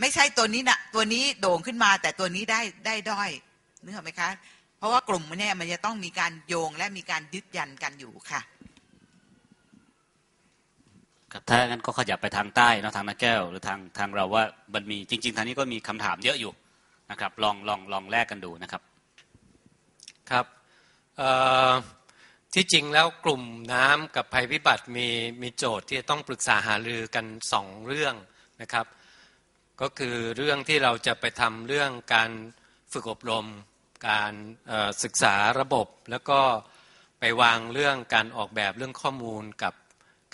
ไม่ใช่ตัวนี้นะตัวนี้โด่งขึ้นมา แต่ตัวนี้ได้ได้ด้อยนึกออกไหมคะ เพราะว่ากลุ่มเนี่ยมันจะต้องมีการโยงและมีการยึดยันกันอยู่ค่ะครับถ้างั้นก็ขยับไปทางใต้นะทางนาแก้ว หรือทางทางเราว่ามันมีจริง ๆ ทางนี้ก็มีคำถามเยอะอยู่นะครับ ลองลองลองแลกกันดูนะครับครับที่จริงแล้วกลุ่มน้ำกับภัยพิบัติมีมีโจทย์ที่จะต้องปรึกษาหารือกันสองเรื่องนะครับ ก็คือเรื่องที่เราจะไปทำเรื่องการฝึกอบรม การศึกษาระบบ แล้วก็ไปวางเรื่องการออกแบบเรื่องข้อมูลกับ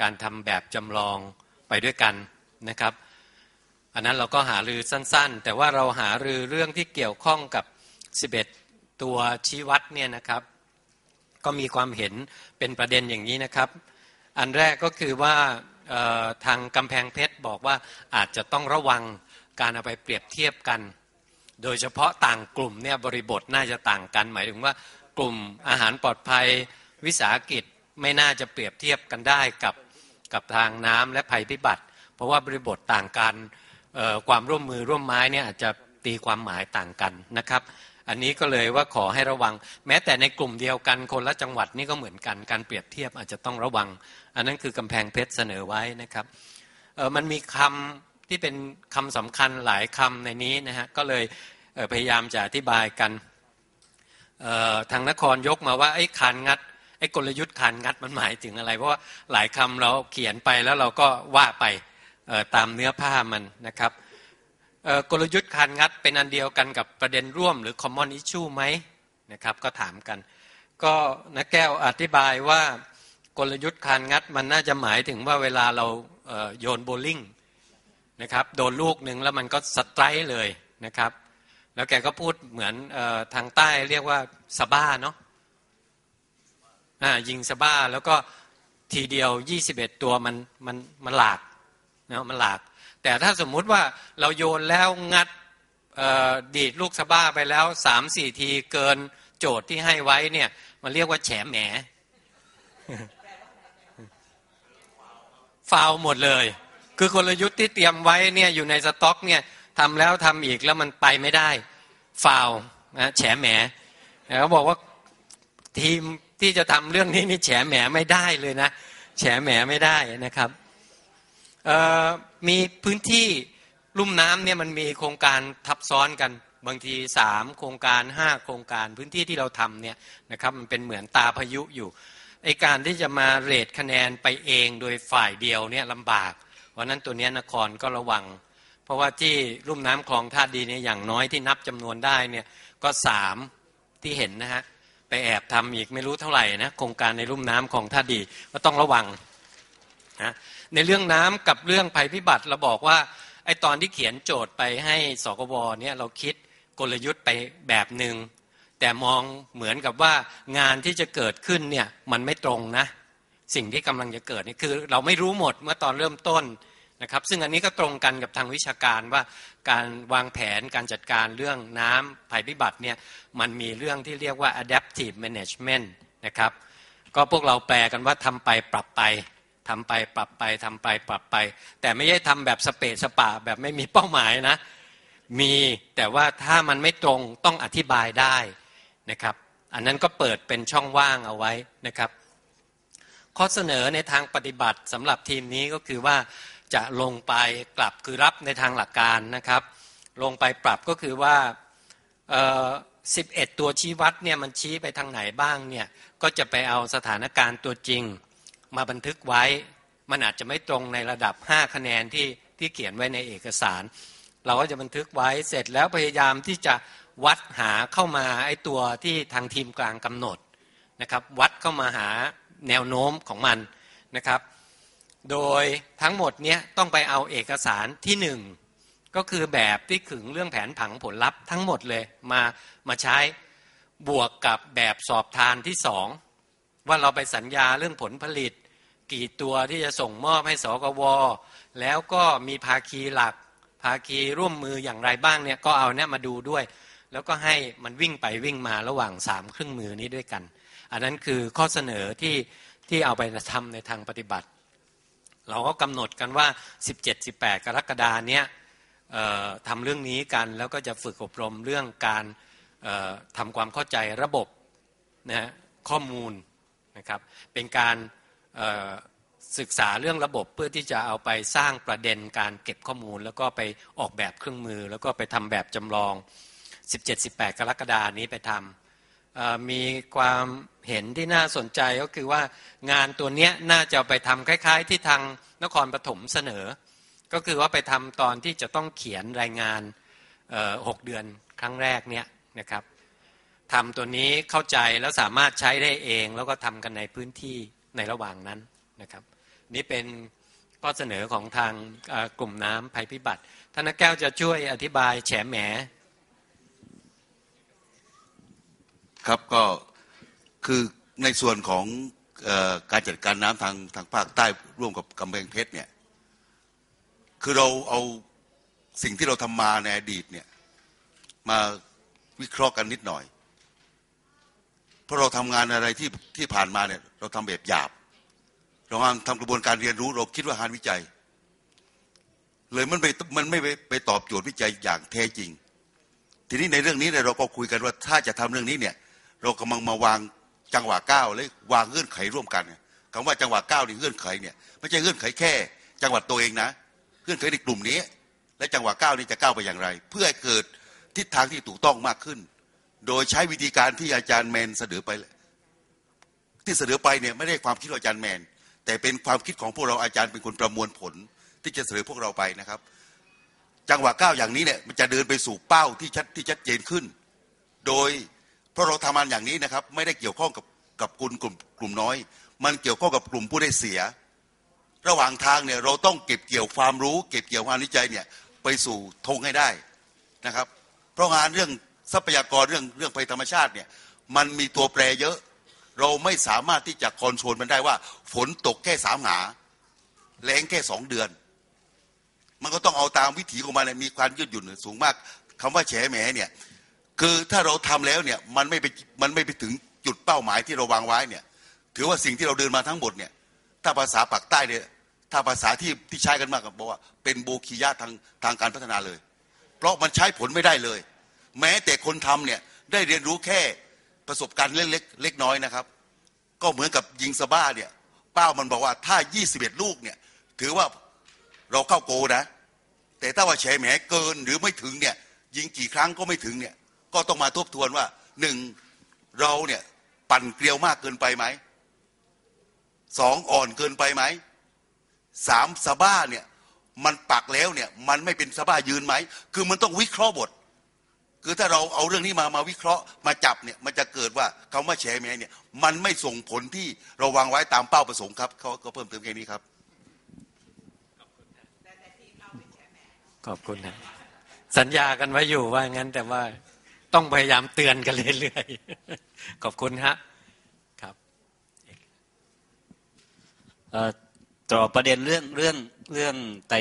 การทำแบบจำลองไปด้วยกันนะครับ อันนั้นเราก็หารือสั้นๆ แต่ว่าเราหารือเรื่องที่เกี่ยวข้องกับ 11 ตัวชี้วัดเนี่ยนะครับ ก็มีความเห็นเป็นประเด็นอย่างนี้นะครับ อันแรกก็คือว่าทางกำแพงเพชรบอกว่าอาจจะต้องระวัง การเอาไปเปรียบเทียบกัน โดยเฉพาะต่างกลุ่มเนี่ยบริบทน่าจะต่างกัน หมายถึงว่ากลุ่มอาหารปลอดภัยวิสาหกิจไม่น่าจะเปรียบเทียบกันได้กับกับทางน้ำและภัยพิบัติ เพราะว่าบริบทต่างกันความร่วมมือร่วมไม้เนี่ยอาจจะตีความหมายต่างกันนะครับ อันนี้ก็เลยว่าขอให้ระวัง แม้แต่ในกลุ่มเดียวกันคนละจังหวัดนี่ก็เหมือนกันการเปรียบเทียบอาจจะต้องระวัง อันนั้นคือกำแพงเพชรเสนอไว้นะครับมันมีคำ ที่เป็นคำสำคัญหลายคำในนี้นะฮะก็เลยพยายามจะอธิบายกันทางนครยกมาว่าไอ้คานงัดไอ้กลยุทธ์คานงัดมันหมายถึงอะไร เพราะว่าหลายคำเราเขียนไปแล้วเราก็ว่าไปตามเนื้อผ้ามันนะครับกลยุทธ์คานงัดเป็นอันเดียวกันกับประเด็นร่วมหรือ common issue ไหมนะครับก็ถามกัน ก็นักแก้วอธิบายว่ากลยุทธ์คานงัดมันน่าจะหมายถึงว่าเวลาเราโยนโบลิ่ง นะครับโดนลูกหนึ่งแล้วมันก็สไตร์เลยนะครับ แล้วแกก็พูดเหมือนทางใต้เรียกว่าสบ้าเนาะยิงสบ้าแล้วก็ทีเดียว 21 ตัวมันมันมันหลากนะมันหลาก แต่ถ้าสมมุติว่าเราโยนแล้วงัดดีดลูกสบ้าไปแล้วสามสี่ทีเกินโจทย์ที่ให้ไว้เนี่ย มันเรียกว่าแฉแหมฟาวหมดเลย คือกลยุทธ์ที่เตรียมไว้เนี่ยอยู่ในสต็อกเนี่ยทำแล้วทำอีกแล้วมันไปไม่ได้ฟาวนะแฉแหมเขาบอกว่าทีมที่จะทำเรื่องนี้นี่แฉแหมไม่ได้เลยนะแฉแหมไม่ได้นะครับมีพื้นที่ลุ่มน้ำเนี่ยมันมีโครงการทับซ้อนกันบางทีสามโครงการห้าโครงการพื้นที่ที่เราทำเนี่ยนะครับมันเป็นเหมือนตาพายุอยู่ไอการที่จะมาเรทคะแนนไปเองโดยฝ่ายเดียวเนี่ยลำบาก เพราะนั้นตัวนี้นครก็ระวัง เพราะว่าที่ลุ่มน้ำคลองท่าดีเนี่ยอย่างน้อยที่นับจำนวนได้เนี่ยก็สามที่เห็นนะฮะไปแอบทำอีกไม่รู้เท่าไหร่นะโครงการในลุ่มน้ำของท่าดีก็ต้องระวังนะในเรื่องน้ำกับเรื่องภัยพิบัติเราบอกว่าไอตอนที่เขียนโจทย์ไปให้สกวเนี่ยเราคิดกลยุทธ์ไปแบบหนึ่งแต่มองเหมือนกับว่างานที่จะเกิดขึ้นเนี่ยมันไม่ตรงนะ สิ่งที่กำลังจะเกิดนี่คือ เราไม่รู้หมดเมื่อตอนเริ่มต้นนะครับ ซึ่งอันนี้ก็ตรงกันกับทางวิชาการว่าการวางแผนการจัดการเรื่องน้ำภัยพิบัติเนี่ยมันมีเรื่องที่เรียกว่า adaptive management นะครับ ก็พวกเราแปลกันว่าทำไปปรับไปทำไปปรับไปทำไปปรับไป แต่ไม่ใช่ทำแบบสเปซสปาแบบไม่มีเป้าหมายนะ มีแต่ว่าถ้ามันไม่ตรงต้องอธิบายได้นะครับ อันนั้นก็เปิดเป็นช่องว่างเอาไว้นะครับ ข้อเสนอในทางปฏิบัติสำหรับทีมนี้ก็คือว่าจะลงไปกลับคือรับในทางหลักการนะครับ ลงไปปรับก็คือว่าสิบเอ็ดตัวชี้วัดเนี่ยมันชี้ไปทางไหนบ้างเนี่ยก็จะไปเอาสถานการณ์ตัวจริงมาบันทึกไว้ มันอาจจะไม่ตรงในระดับ 5 คะแนนที่ที่เขียนไว้ในเอกสาร เราก็จะบันทึกไว้เสร็จแล้วพยายามที่จะวัดหาเข้ามาไอ้ตัวที่ทางทีมกลางกำหนดนะครับวัดเข้ามาหา แนวโน้มของมันนะครับ โดยทั้งหมดเนี้ยต้องไปเอาเอกสารที่หนึ่งก็คือแบบที่ขึงเรื่องแผนผังผลลัพธ์ทั้งหมดเลยมามาใช้บวกกับแบบสอบทานที่สองว่าเราไปสัญญาเรื่องผลผลิต กี่ตัวที่จะส่งมอบให้สกวแล้วก็มีภาคีหลัก ภาคีร่วมมืออย่างไรบ้างเนี่ยก็เอาเนี่ยมาดูด้วย แล้วก็ให้มันวิ่งไปวิ่งมาระหว่างสามเครื่องมือนี้ด้วยกัน อันนั้นคือข้อเสนอที่ที่เอาไปทำในทางปฏิบัติ เราก็กำหนดกันว่า 17-18 กรกฎาเนี้ยทำเรื่องนี้กันแล้วก็จะฝึกอบรมเรื่องการทำความเข้าใจระบบนะฮะข้อมูลนะครับเป็นการศึกษาเรื่องระบบเพื่อที่จะเอาไปสร้างประเด็นการเก็บข้อมูล แล้วก็ไปออกแบบเครื่องมือ แล้วก็ไปทำแบบจำลอง 17-18 กรกฎานี้ไปทำ มีความเห็นที่น่าสนใจก็คือว่างานตัวเนี้ยน่าจะไปทำคล้าย ๆ ที่ทางนครปฐมเสนอ ก็คือว่าไปทำตอนที่จะต้องเขียนรายงานหกเดือนครั้งแรกเนี่ยนะครับทำตัวนี้เข้าใจแล้วสามารถใช้ได้เอง แล้วก็ทำกันในพื้นที่ในระหว่างนั้นนะครับ นี่เป็นข้อเสนอของทางกลุ่มน้ำภัยพิบัติท่านนักแก้วจะช่วยอธิบายแฉแหม ครับก็คือในส่วนของออการจัดการน้ำทางทางภาคใต้ร่วมกับกำแพงเพชรเนี่ยคือเราเอาสิ่งที่เราทำมาในอดีตเนี่ยมาวิเคราะห์กันนิดหน่อย เพราะเราทำงานอะไรที่ที่ผ่านมาเนี่ยเราทำแบบหยาบ เราทำกระบวนการเรียนรู้ เราคิดว่าหารวิจัย เลยมันไปมันไม่ไปไปตอบโจทย์วิจัยอย่างแท้จริง ทีนี้ในเรื่องนี้เนี่ยเราก็คุยกันว่าถ้าจะทำเรื่องนี้เนี่ย เรากำลังมาวางจังหวะก้าวเลยวางเงื่อนไขร่วมกันเนี่ยคำว่าจังหวะก้าวนี่เงื่อนไขเนี่ยไม่ใช่เงื่อนไขแค่ จังหวัดตัวเองนะเงื่อนไขในกลุ่มนี้ และจังหวะก้าวนี้จะก้าวไปอย่างไร เพื่อให้เกิดทิศทางที่ถูกต้องมากขึ้น โดยใช้วิธีการที่อาจารย์แมนเสนอไปที่เสนอไปเนี่ยไม่ได้ความคิดของอาจารย์แมน แต่เป็นความคิดของพวกเราอาจารย์เป็นคนประมวลผล ที่จะเสนอพวกเราไปนะครับ จังหวะก้าวอย่างนี้เนี่ยมันจะเดินไปสู่เป้าที่ชัดที่ชัดเจนขึ้น โดย เพราะเราทำงานอย่างนี้นะครับ ไม่ได้เกี่ยวข้องกับกับกลุ่มกลุ่มกลุ่มน้อย มันเกี่ยวข้องกับกลุ่มผู้ได้เสีย ระหว่างทางเนี่ยเราต้องเก็บเกี่ยวความรู้ เก็บเกี่ยวงานวิจัยเนี่ยไปสู่ธงให้ได้นะครับ เพราะงานเรื่องทรัพยากรเรื่องเรื่องภัยธรรมชาติเนี่ยมันมีตัวแปรเยอะ เราไม่สามารถที่จะคอนโทรลมันได้ว่า ฝนตกแค่สามหาแรงแค่สองเดือน มันก็ต้องเอาตามวิถีของมันเนี่ยมีความยืดหยุ่นสูงมากคำว่าแฉแหมเนี่ย คือถ้าเราทำแล้วเนี่ยมันไม่ไปมันไม่ไปถึงจุดเป้าหมายที่เราวางไว้เนี่ย ถือว่าสิ่งที่เราเดินมาทั้งหมดเนี่ย ถ้าภาษาปากใต้เนี่ยถ้าภาษาที่ที่ใช้กันมากก็บอกว่า เป็นโบคียะทางทางการพัฒนาเลย เพราะมันใช้ผลไม่ได้เลย แม้แต่คนทำเนี่ยได้เรียนรู้แค่ประสบการณ์เล็กๆเล็กน้อยนะครับ ก็เหมือนกับยิงสบ้าเนี่ยเป้ามันบอกว่าถ้า 21 ลูกเนี่ยถือว่าเราเข้าโกนะ แต่ถ้าว่าแฉแหมเกินหรือไม่ถึงเนี่ยยิงกี่ครั้งก็ไม่ถึงเนี่ย ก็ต้องมาทบทวนว่าหนึ่งเราเนี่ยปั่นเกลียวมากเกินไปไหมสองอ่อนเกินไปไหมสามสบ้าเนี่ยมันปักแล้วเนี่ยมันไม่เป็นสบ้ายืนไหม คือมันต้องวิเคราะห์บท คือถ้าเราเอาเรื่องนี้มามาวิเคราะห์มาจับเนี่ยมันจะเกิดว่าคำว่าแฉแหมเนี่ยมันไม่ส่งผลที่เราวางไว้ตามเป้าประสงค์ครับเขาก็เพิ่มเติมแค่นี้ครับ ขอบคุณนะสัญญากันไว้อยู่ว่างั้นแต่ว่า ต้องพยายามเตือนกันเรื่อยๆขอบคุณฮะครับต่อประเด็นเรื่องเรื่องเรื่องไตร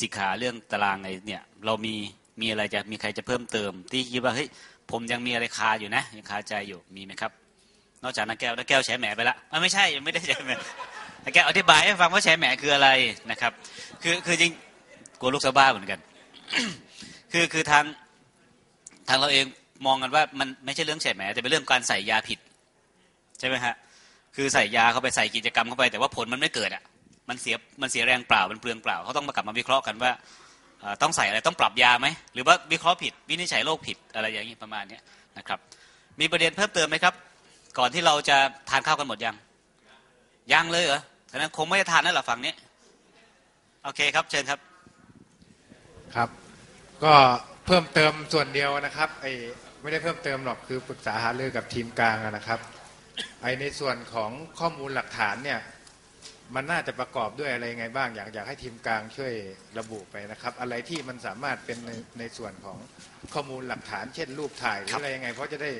สิขาเรื่องตารางไอเนี่ย เรามีมีอะไรจะมีใครจะเพิ่มเติม ที่คิดว่าเฮ้ยผมยังมีอะไรคาอยู่นะยังคาใจอยู่มีไหมครับ นอกจากนักแก้วนักแก้วแฉแหมไปละอะไม่ใช่ยังไม่ได้แฉแหมนักแก้วอธิบายให้ฟังว่าแฉแหมคืออะไรนะครับ คือคือจริงกลัวลูกสะบ้าเหมือนกัน คือคือทางทางเราเอง มองกันว่ามันไม่ใช่เรื่องแฉแหมแต่เป็นเรื่องการใส่ยาผิด ใช่ไหมฮะคือใส่ยาเข้าไปใส่กิจกรรมเข้าไป แต่ว่าผลมันไม่เกิดอะมันเสียมันเสียแรงเปล่ามันเปลืองเปล่าเขาต้องมากลับมาวิเคราะห์กันว่าต้องใส่อะไรต้องปรับยาไหมหรือว่าวิเคราะห์ผิด วินิจฉัยโรคผิดอะไรอย่างนี้ประมาณนี้นะครับ มีประเด็นเพิ่มเติมไหมครับ ก่อนที่เราจะทานข้าวกันหมดยังยังเลยเหรอฉะนั้นคงไม่ได้ทานนั่นแหละฝั่งนี้โอเคครับเชิญครับครับ ก็เพิ่มเติมส่วนเดียวนะครับไอ ไม่ได้เพิ่มเติมหรอกคือปรึกษาหารือกับทีมกลางอะนะครับไอ้ในส่วนของข้อมูลหลักฐานเนี่ยมันน่าจะประกอบด้วยอะไรไงบ้าง อยากอยากให้ทีมกลางช่วยระบุไปนะครับ อะไรที่มันสามารถเป็นในในส่วนของข้อมูลหลักฐาน เช่นรูปถ่ายหรืออะไรยังไง เพราะจะได้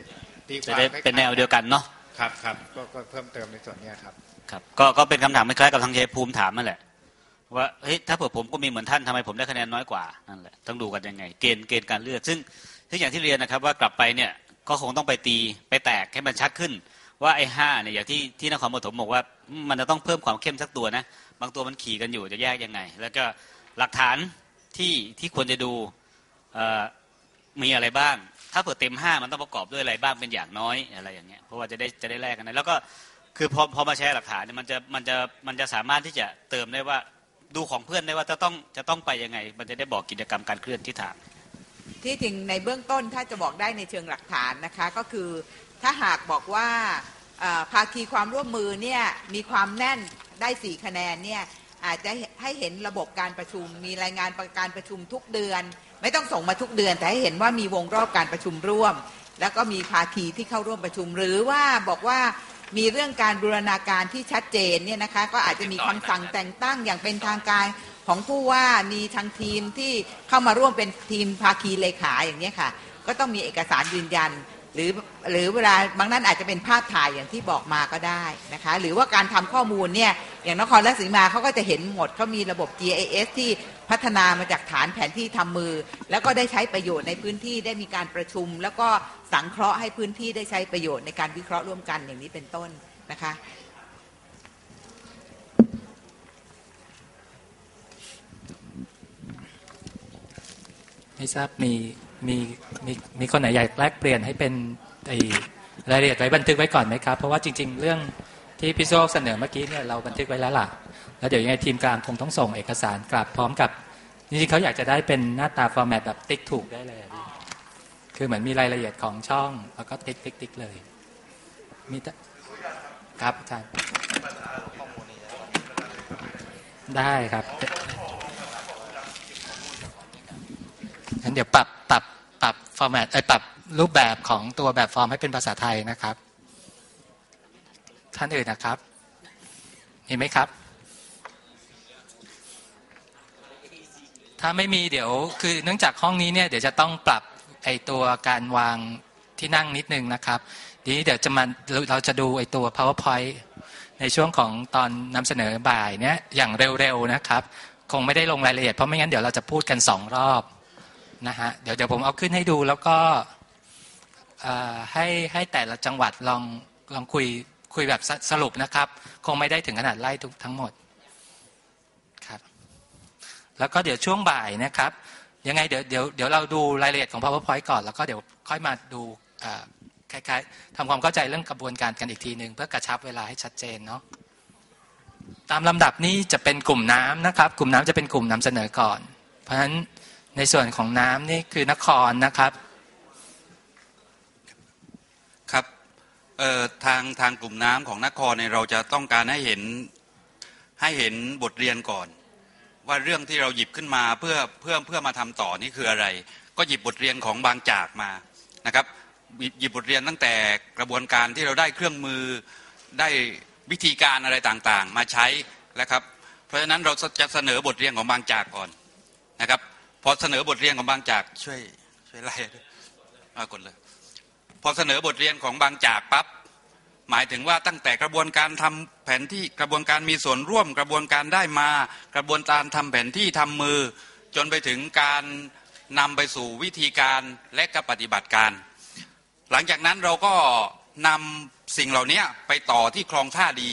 ตีคจะวามได้คล้ายๆเป็นแนวเดียวกันเนาะครับครับก็ก็เพิ่มเติมในส่วนเนี้ยครับ ครับก็ก็เป็นคำถามคล้ายๆกับทางเจภูมิถามนั่นแหละ ว่าเฮ้ยถ้าเผื่อผมก็มีเหมือนท่านทำไมผมได้คะแนนน้อยกว่านั่นแหละต้องดูกันยังไง เกณฑ์เกณฑ์การเลือกซึ่ง ซึ่งอย่างที่เรียนนะครับว่ากลับไปเนี่ยก็คงต้องไปตีไปแตกให้มันชัดขึ้น ว่าไอ้ห้าเนี่ยอย่างที่ที่นครปฐมบอกว่ามันจะต้องเพิ่มความเข้มสักตัวนะบางตัวมันขี่กันอยู่จะแยกยังไง แล้วก็หลักฐานที่ที่ควรจะดูมีอะไรบ้าง ถ้าเปิดเต็มห้ามันต้องประกอบด้วยอะไรบ้างเป็นอย่างน้อยอะไรอย่างเงี้ยเพราะว่าจะได้จะได้แลกกันนะแล้วก็คือพอพอมาแชร์หลักฐานเนี่ยมันจะมันจะมันจะสามารถที่จะเติมได้ว่าดูของเพื่อนได้ว่าจะต้องจะต้องไปยังไง มันจะได้บอกกิจกรรมการเคลื่อนที่ทาง ที่จริงในเบื้องต้นถ้าจะบอกได้ในเชิงหลักฐานนะคะก็คือถ้าหากบอกว่าภาคีความร่วมมือเนี่ยมีความแน่นได้สี่คะแนนเนี่ยอาจจะให้เห็นระบบการประชุม มีรายงานการประชุมทุกเดือน ไม่ต้องส่งมาทุกเดือน แต่ให้เห็นว่ามีวงรอบการประชุมร่วม แล้วก็มีภาคีที่เข้าร่วมประชุม หรือว่าบอกว่ามีเรื่องการบูรณาการที่ชัดเจนเนี่ยนะคะก็อาจจะมีคำสั่งแต่งตั้งอย่างเป็นทางการ ของผู้ว่ามีทางทีมที่เข้ามาร่วมเป็นทีมภาคีเลขาอย่างนี้ค่ะ ก็ต้องมีเอกสารยืนยัน หรือหรือเวลาบางนั้นอาจจะเป็นภาพถ่ายอย่างที่บอกมาก็ได้นะคะ หรือว่าการทำข้อมูลเนี่ยอย่างนครราชสีมาเขาก็จะเห็นหมดเขามีระบบ GIS ที่พัฒนามาจากฐานแผนที่ทำมือ แล้วก็ได้ใช้ประโยชน์ในพื้นที่ได้มีการประชุม แล้วก็สังเคราะห์ให้พื้นที่ได้ใช้ประโยชน์ในการวิเคราะห์ร่วมกันอย่างนี้เป็นต้นนะคะ ไม่ทราบมีมีมีมีคนไหนอยากแลกเปลี่ยนให้เป็นไอรายละเอียดไว้บันทึกไว้ก่อนไหมครับ เพราะว่าจริง ๆ เรื่องที่พี่โซเสนอเมื่อกี้เนี่ยเราบันทึกไว้แล้วล่ะ แล้วเดี๋ยวยังไงทีมกลางคงต้องส่งเอกสารกลับพร้อมกับจริงๆเขาอยากจะได้เป็นหน้าตาฟอร์แมตแบบติ๊กถูกได้เลยคือเหมือนมีรายละเอียดของช่อง แล้วก็ติ๊กติ๊กติ๊กเลยมีครับอาจารย์ได้ครับ งั้นเดี๋ยวปรับปรับปรับฟอร์แมตไอยปรับรูปแบบของตัวแบบฟอร์มให้เป็นภาษาไทยนะครับ ท่านอื่นนะครับมีไหมครับ ถ้าไม่มีเดี๋ยวคือเนื่องจากห้องนี้เนี่ยเดี๋ยวจะต้องปรับไอตัวการวางที่นั่งนิดนึงนะครับทีนี้เดี๋ยวจะมาเราจะดูไอตัว powerpoint ในช่วงของตอนนำเสนอบ่ายเนี่ยอย่างเร็วๆนะครับ คงไม่ได้ลงรายละเอียดเพราะไม่งั้นเดี๋ยวเราจะพูดกันสองรอบ นะฮะเดี๋ยวเดี๋ยวผมเอาขึ้นให้ดูแล้วก็ให้ให้แต่ละจังหวัดลองลองคุยคุยแบบสสรุปนะครับ คงไม่ได้ถึงขนาดไล่ทุกทั้งหมดครับแล้วก็เดี๋ยวช่วงบ่ายนะครับ ยังไงเดี๋ยวเดี๋ยวเดี๋ยวเราดูรายละเอียดของ powerpoint ก่อน แล้วก็เดี๋ยวค่อยมาดูคล้ายๆทำความเข้าใจเรื่องกระบวนการกันอีกทีหนึ่งเพื่อกระชับเวลาให้ชัดเจนเนาะตามลำดับนี้จะเป็นกลุ่มน้ำนะครับ กลุ่มน้ำจะเป็นกลุ่มนำเสนอก่อน เพราะฉะนั้น ในส่วนของน้ำนี่คือนครนะครับ ครับทางทางกลุ่มน้ำของนครเนี่ยเราจะต้องการให้เห็นให้เห็นบทเรียนก่อน ว่าเรื่องที่เราหยิบขึ้นมาเพื่อเพื่อเพื่อมาทำต่อนี่คืออะไร ก็หยิบบทเรียนของบางจากมานะครับหยิบหยิบบทเรียนตั้งแต่กระบวนการที่เราได้เครื่องมือได้วิธีการอะไรต่างๆ มาใช้นะครับ เพราะฉะนั้นเราจะเสนอบทเรียนของบางจากก่อนนะครับ พอเสนอบทเรียนของบางจากช่วยช่วยไล่ด้วยอ่ากดเลย พอเสนอบทเรียนของบางจากปั๊บหมายถึงว่าตั้งแต่กระบวนการทำแผนที่กระบวนการมีส่วนร่วม กระบวนการได้มา กระบวนการทำแผนที่ทำมือ จนไปถึงการนำไปสู่วิธีการและก็ปฏิบัติการ หลังจากนั้นเราก็นำสิ่งเหล่านี้ไปต่อที่คลองท่าดี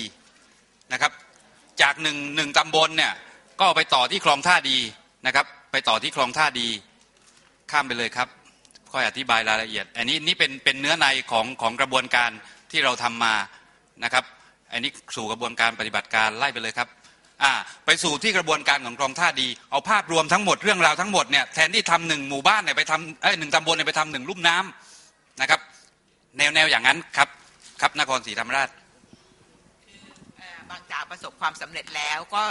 นะครับ จากหนึ่งหนึ่งตำบลเนี่ยก็ไปต่อที่คลองท่าดีนะครับ ไปต่อที่คลองท่าดีข้ามไปเลยครับ ค่อยอธิบายรายละเอียด อันนี้นี่เป็นเป็นเนื้อในของของกระบวนการที่เราทำมานะครับ อันนี้สู่กระบวนการปฏิบัติการไล่ไปเลยครับอ่าไปสู่ที่กระบวนการของกรองท่าดี เอาภาพรวมทั้งหมดเรื่องราวทั้งหมดเนี่ยแทนที่ทำหนึ่งหมู่บ้านเนี่ยไปทำเอ้ยหนึ่งตำบลเนี่ยไปทำหนึ่งลุ่มน้ำนะครับ แนวแนวอย่างนั้นครับครับนครศรีธรรมราชบางจากประสบความสำเร็จแล้วก็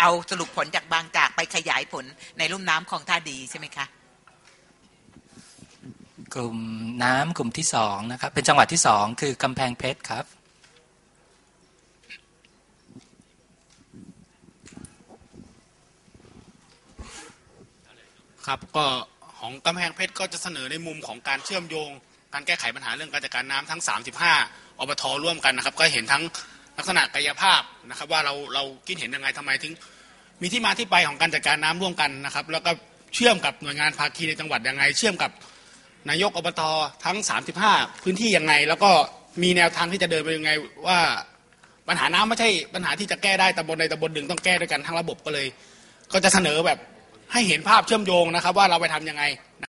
เอาสรุปผลจากบางจากไปขยายผลในลุ่มน้ำของท่าดีใช่ไหมคะกลุ่มน้ำกลุ่มที่สองนะครับ เป็นจังหวัดที่สองคือกำแพงเพชรครับ ครับก็ของกำแพงเพชรก็จะเสนอในมุมของการเชื่อมโยง การแก้ไขปัญหาเรื่องการจัดการน้ำทั้ง 35อบทร่วมกันนะครับ ก็เห็นทั้ง ลักษณะกายภาพนะครับว่าเราเราคิดเห็นยังไงทำไมถึง มีที่มาที่ไปของการจัดการน้ำร่วมกันนะครับ แล้วก็เชื่อมกับหน่วยงานภาคีในจังหวัดยังไง เชื่อมกับนายกอบตทั้ง 35 พื้นที่ยังไง แล้วก็มีแนวทางที่จะเดินไปยังไง ว่าปัญหาน้ำไม่ใช่ปัญหาที่จะแก้ได้ตำบลใดตำบลหนึ่งต้องแก้ด้วยกันทั้งระบบก็เลย ก็จะเสนอแบบให้เห็นภาพเชื่อมโยงนะครับ ว่าเราไปทำยังไง